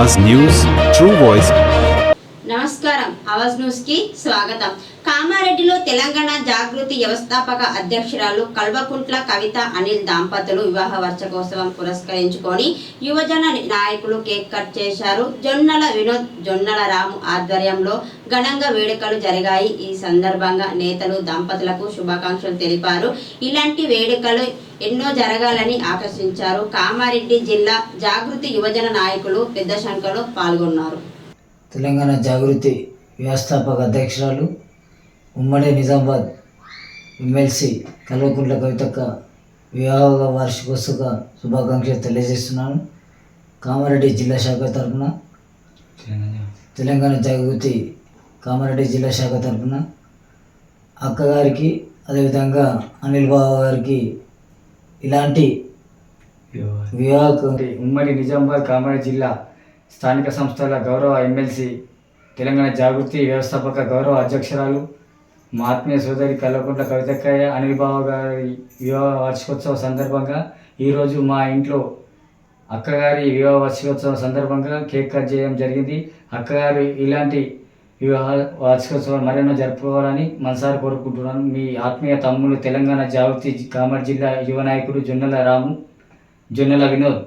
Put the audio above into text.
Awaaz news true voice. నమస్కారం. ఆవాజ్ న్యూస్కి స్వాగతం. కామారెడ్డిలో తెలంగాణ జాగృతి వ్యవస్థాపక అధ్యక్షురాలు కల్వకుంట్ల కవిత అనిల్ దంపతులు వివాహ వార్షికోత్సవం పురస్కరించుకొని యువజన నాయకులు కేక్ కట్ చేశారు. జొన్నల వినోద్ జొన్నల రాము ఆధ్వర్యంలో ఘనంగా వేడుకలు జరిగాయి. ఈ సందర్భంగా నేతలు దంపతులకు శుభాకాంక్షలు తెలిపారు. ఇలాంటి వేడుకలు ఎన్నో జరగాలని ఆకర్షించారు. కామారెడ్డి జిల్లా జాగృతి యువజన నాయకులు పెద్ద సంఖ్యలో పాల్గొన్నారు. తెలంగాణ జాగృతి వ్యవస్థాపక అధ్యక్షురాలు ఉమ్మడి నిజామాబాద్ ఎమ్మెల్సీ కల్వకుంట్ల కవితక్క వివాహ వార్షికోత్సవ శుభాకాంక్షలు తెలియజేస్తున్నాను. కామారెడ్డి జిల్లా శాఖ తరఫున తెలంగాణ జాగృతి కామారెడ్డి జిల్లా శాఖ తరఫున అక్కగారికి అదేవిధంగా అనిల్ బాబు గారికి ఇలాంటి వివాహ ఉమ్మడి నిజామాబాద్ కామారెడ్డి జిల్లా స్థానిక సంస్థల గౌరవ ఎమ్మెల్సీ తెలంగాణ జాగృతి వ్యవస్థాపక గౌరవ అధ్యక్షురాలు మా ఆత్మీయ సోదరి కల్లకుంట్ల కవితక్కయ్య అనిల్ బాబు గారి వివాహ వార్షికోత్సవ సందర్భంగా ఈరోజు మా ఇంట్లో అక్కగారి వివాహ వార్షికోత్సవం సందర్భంగా కేక్ కట్ చేయడం జరిగింది. అక్కగారు ఇలాంటి వివాహ వార్షికోత్సవాలు మరెన్నో జరుపుకోవాలని మనసారి కోరుకుంటున్నాను. మీ ఆత్మీయ తమ్ముడు తెలంగాణ జాగృతి కామర్ జిల్లా యువ నాయకుడు జొన్నల రాము జొన్నల వినోద్.